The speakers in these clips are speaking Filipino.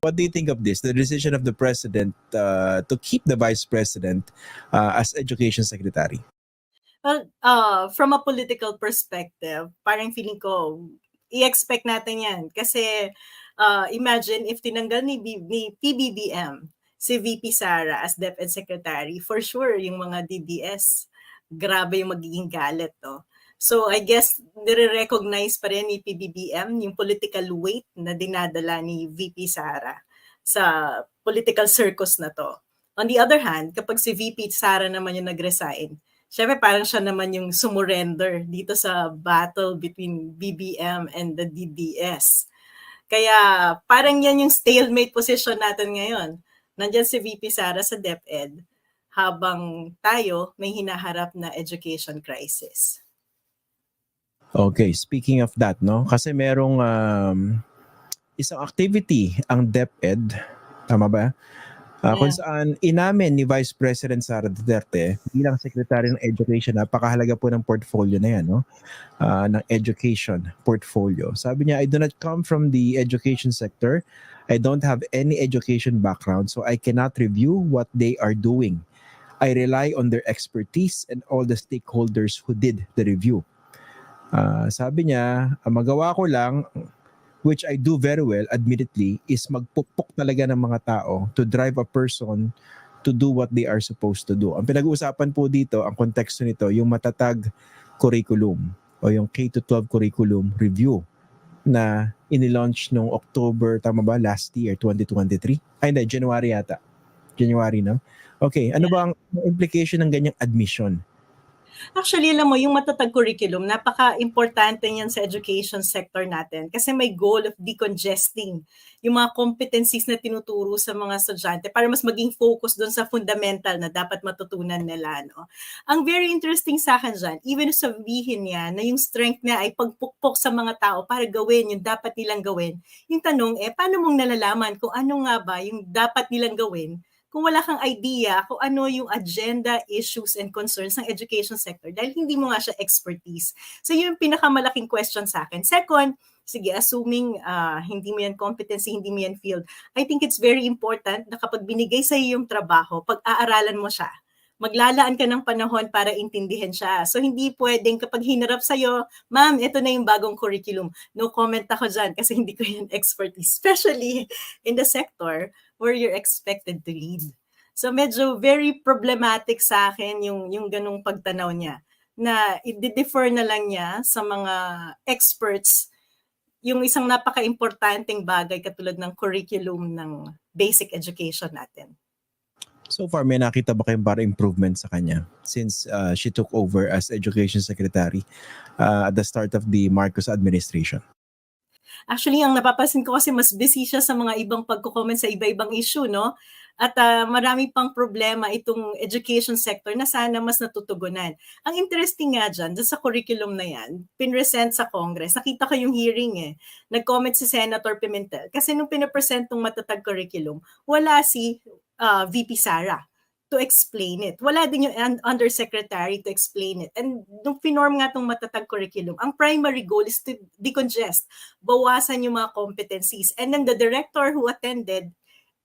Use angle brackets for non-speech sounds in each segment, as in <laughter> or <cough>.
What do you think of this? The decision of the president uh, to keep the vice president uh, as education secretary. Well, uh, from a political perspective, parang feeling ko, i-expect natin yan. Kasi uh, imagine if tinanggal ni, B- ni PBBM si VP Sara as DepEd Secretary, for sure yung mga DDS, grabe yung magiging galit. No? So I guess nire-recognize pa rin ni PBBM yung political weight na dinadala ni VP Sara sa political circus na to. On the other hand, kapag si VP Sara naman yung nag-resign, syempre parang siya naman yung sumurrender dito sa battle between BBM and the DDS. Kaya parang yan yung stalemate position natin ngayon. Nandyan si VP Sara sa DepEd habang tayo may hinaharap na education crisis. Okay, speaking of that, no? Kasi merong um, isang activity ang DepEd, tama ba? Uh, Kung Yeah. saan inamin ni Vice President Sara Duterte bilang Secretary ng Education, napakahalaga po ng portfolio na yan, no? Ah, ng education portfolio. Sabi niya, I do not come from the education sector. I don't have any education background, so I cannot review what they are doing. I rely on their expertise and all the stakeholders who did the review. Ah, sabi niya, ang magawa ko lang, which I do very well, admittedly, is magpukpok talaga ng mga tao to drive a person to do what they are supposed to do. Ang pinag-uusapan po dito, ang konteksto nito, yung matatag curriculum o yung K-12 curriculum review na inilaunch noong October, tama ba, last year, 2023? Ay, hindi, January yata. January, no? Okay, ano ba ang implication ng ganyang admission? Actually, alam mo, yung matatag curriculum, napaka-importante niyan sa education sector natin kasi may goal of decongesting yung mga competencies na tinuturo sa mga estudyante para mas maging focus doon sa fundamental na dapat matutunan nila. No? Ang very interesting sa akin dyan, even sabihin niya na yung strength niya ay pagpukpok sa mga tao para gawin yung dapat nilang gawin, yung tanong, eh, paano mong nalalaman kung ano nga ba yung dapat nilang gawin kung wala kang idea kung ano yung agenda, issues, and concerns ng education sector dahil hindi mo nga siya expertise. So yun yung pinakamalaking question sa akin. Second, sige, assuming uh, hindi mo yan competency, hindi mo yan field, I think it's very important na kapag binigay sa iyo yung trabaho, pag-aaralan mo siya, maglalaan ka ng panahon para intindihin siya. So hindi pwedeng kapag hinarap sa'yo, ma'am, ito na yung bagong curriculum. No comment ako dyan kasi hindi ko yan expertise, especially in the sector where you're expected to lead. So medyo very problematic sa akin yung, yung ganong pagtanaw niya na i-defer na lang niya sa mga experts yung isang napaka-importanting bagay katulad ng curriculum ng basic education natin. So far, may nakita ba kayong para improvement sa kanya since uh, she took over as Education Secretary uh, at the start of the Marcos administration? Actually, ang napapansin ko kasi mas busy siya sa mga ibang pagko-comment sa iba-ibang issue, no? At uh, marami pang problema itong education sector na sana mas natutugunan. Ang interesting nga dyan, dyan sa curriculum na yan, pinresent sa Congress, nakita ko yung hearing eh, nag-comment si Senator Pimentel. Kasi nung pinapresent tong matatag curriculum, wala si uh, VP Sara to explain it. Wala din yung undersecretary to explain it. And nung pinorm nga itong matatag curriculum, ang primary goal is to decongest, bawasan yung mga competencies. And then the director who attended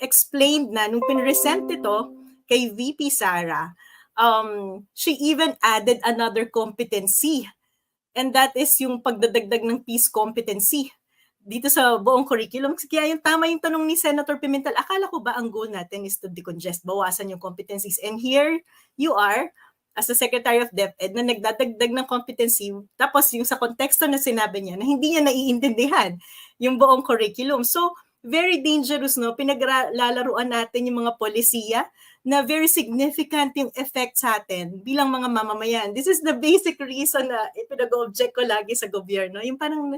explained na nung pinresent ito kay VP Sara, um, she even added another competency. And that is yung pagdadagdag ng peace competency dito sa buong curriculum. Kaya yung tama yung tanong ni Senator Pimentel, akala ko ba ang goal natin is to decongest, bawasan yung competencies. And here you are, as the Secretary of DepEd, na nagdadagdag ng competency, tapos yung sa konteksto na sinabi niya, na hindi niya naiintindihan yung buong curriculum. So, very dangerous, no? Pinaglalaruan natin yung mga polisiya na very significant yung effect sa atin bilang mga mamamayan. This is the basic reason na ipinag-object ko lagi sa gobyerno. Yung parang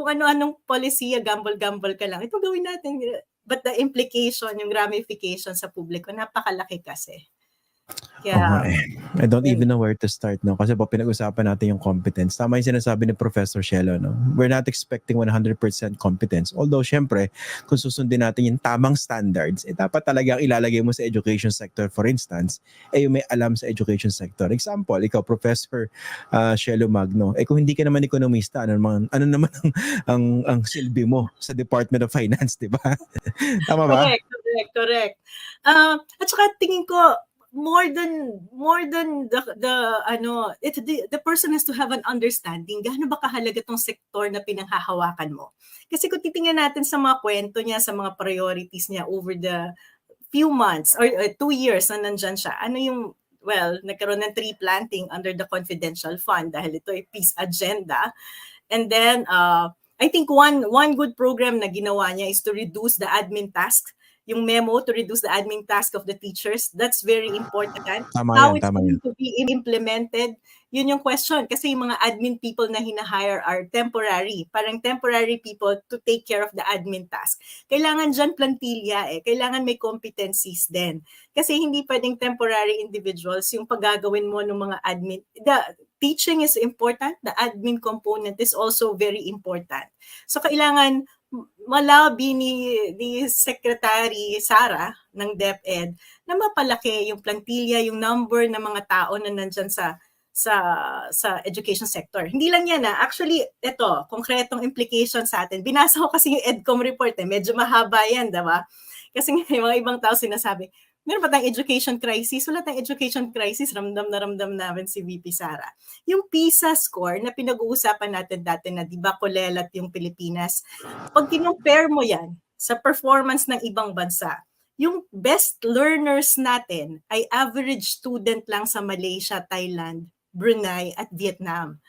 kung ano-anong policy, gamble-gamble ka lang. Ito gawin natin. But the implication, yung ramification sa publiko, napakalaki kasi. Oo nga eh. I don't even know where to start, no? Kasi po pinag-usapan natin yung competence. Tama yung sinasabi ni Professor Shelo, no? We're not expecting 100% competence. Although, syempre, kung susundin natin yung tamang standards, eh dapat talagang ilalagay mo sa education sector, for instance, eh yung may alam sa education sector. Example, ikaw, Professor uh, Shelo Magno, eh kung hindi ka naman ekonomista, ano naman, ano naman ang, ang, ang silbi mo sa Department of Finance, di ba? <laughs> Tama ba? correct, correct, correct. Ah, at saka tingin ko, more than more than the the ano it the, the person has to have an understanding gaano ba kahalaga tong sektor na pinanghahawakan mo. Kasi kung titingnan natin sa mga kwento niya sa mga priorities niya over the few months or uh, two years na nandyan siya ano yung well nagkaroon ng tree planting under the confidential fund dahil ito ay peace agenda. And then uh, I think one one good program na ginawa niya is to reduce the admin tasks yung memo to reduce the admin task of the teachers. That's very important. Tama How yan, it's tama going yan. to be implemented, yun yung question. Kasi yung mga admin people na hinahire are temporary. Parang temporary people to take care of the admin task. Kailangan dyan plantilla eh. Kailangan may competencies din. Kasi hindi pwedeng temporary individuals yung paggagawin mo ng mga admin. The teaching is important. The admin component is also very important. So kailangan malabi ni, ni Secretary Sara ng DepEd na mapalaki yung plantilla, yung number ng mga tao na nandyan sa sa sa education sector. Hindi lang yan ah. Actually, ito, konkretong implication sa atin. Binasa ko kasi yung EDCOM report eh. Medyo mahaba yan, diba? Kasi may mga ibang tao sinasabi, meron ba tayong education crisis? Wala tayong education crisis. Ramdam na ramdam namin si VP Sara. Yung PISA score na pinag-uusapan natin dati na di ba kulelat yung Pilipinas, pag kinumpare mo yan sa performance ng ibang bansa, yung best learners natin ay average student lang sa Malaysia, Thailand, Brunei, at Vietnam.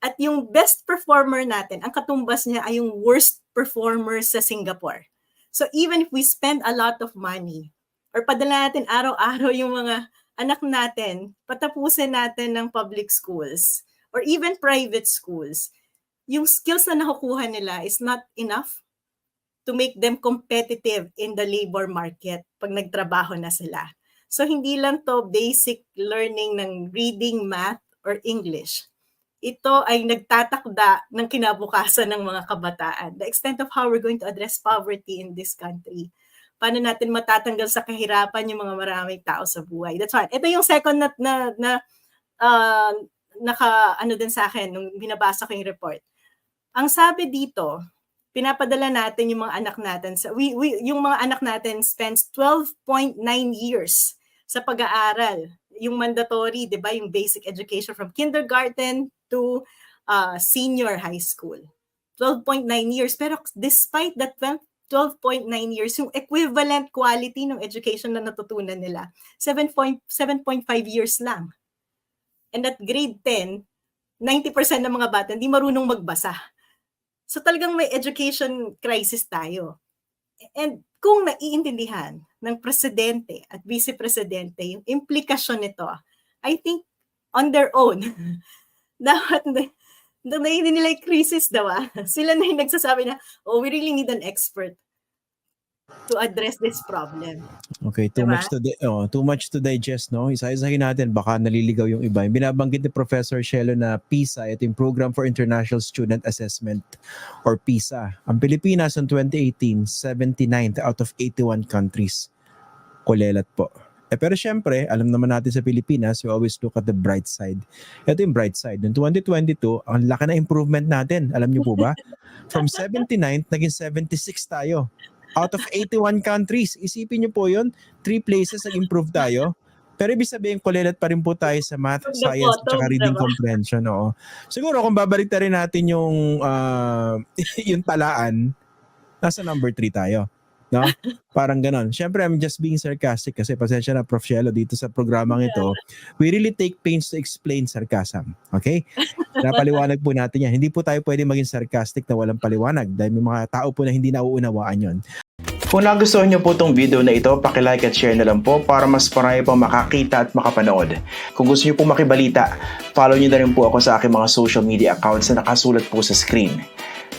At yung best performer natin, ang katumbas niya ay yung worst performer sa Singapore. So even if we spend a lot of money, or padala natin araw-araw yung mga anak natin, patapusin natin ng public schools, or even private schools, yung skills na nakukuha nila is not enough to make them competitive in the labor market pag nagtrabaho na sila. So hindi lang to basic learning ng reading, math, or English. Ito ay nagtatakda ng kinabukasan ng mga kabataan. The extent of how we're going to address poverty in this country. Paano natin matatanggal sa kahirapan yung mga maraming tao sa buhay. That's why. Ito yung second na, na, na uh, naka, ano din sa akin, nung binabasa ko yung report. Ang sabi dito, pinapadala natin yung mga anak natin sa we, we yung mga anak natin spends 12.9 years sa pag-aaral yung mandatory 'di ba yung basic education from kindergarten to uh, senior high school 12.9 years pero despite that 12.9 years yung equivalent quality ng education na natutunan nila 7.7.5 years lang and at grade 10 90% ng mga bata hindi marunong magbasa So talagang may education crisis tayo. And kung naiintindihan ng presidente at vice-presidente yung implikasyon nito, I think on their own, <laughs> dapat na, na nila crisis daw ah. <laughs> Sila na yung nagsasabi na, oh, we really need an expert to address this problem. Okay, too Diba? much to di- oh, too much to digest, no? Isa-isahin natin baka naliligaw yung iba. Yung binabanggit ni Professor Shelo na PISA, ito yung Program for International Student Assessment or PISA. Ang Pilipinas noong 2018, 79th out of 81 countries. Kulelat po. Eh, pero syempre, alam naman natin sa Pilipinas, we always look at the bright side. Ito yung bright side. Noong 2022, ang laki na improvement natin. Alam niyo po ba? <laughs> From 79th, naging 76 tayo out of 81 countries. Isipin niyo po yun, three places nag-improve tayo. Pero ibig sabihin, kulelat pa rin po tayo sa math, From the science, at saka reading diba? comprehension. Oo. Siguro kung babalik rin natin yung, ah, <laughs> yung talaan, nasa number 3 tayo. No? Parang ganon. Siyempre, I'm just being sarcastic kasi pasensya na, Prof. Shelo, dito sa programang ito, we really take pains to explain sarcasm. Okay? Napaliwanag po natin yan. Hindi po tayo pwede maging sarcastic na walang paliwanag dahil may mga tao po na hindi nauunawaan yon. Kung nagustuhan niyo po itong video na ito, pakilike at share na lang po para mas marami pang makakita at makapanood. Kung gusto niyo po makibalita, follow niyo na rin po ako sa aking mga social media accounts na nakasulat po sa screen.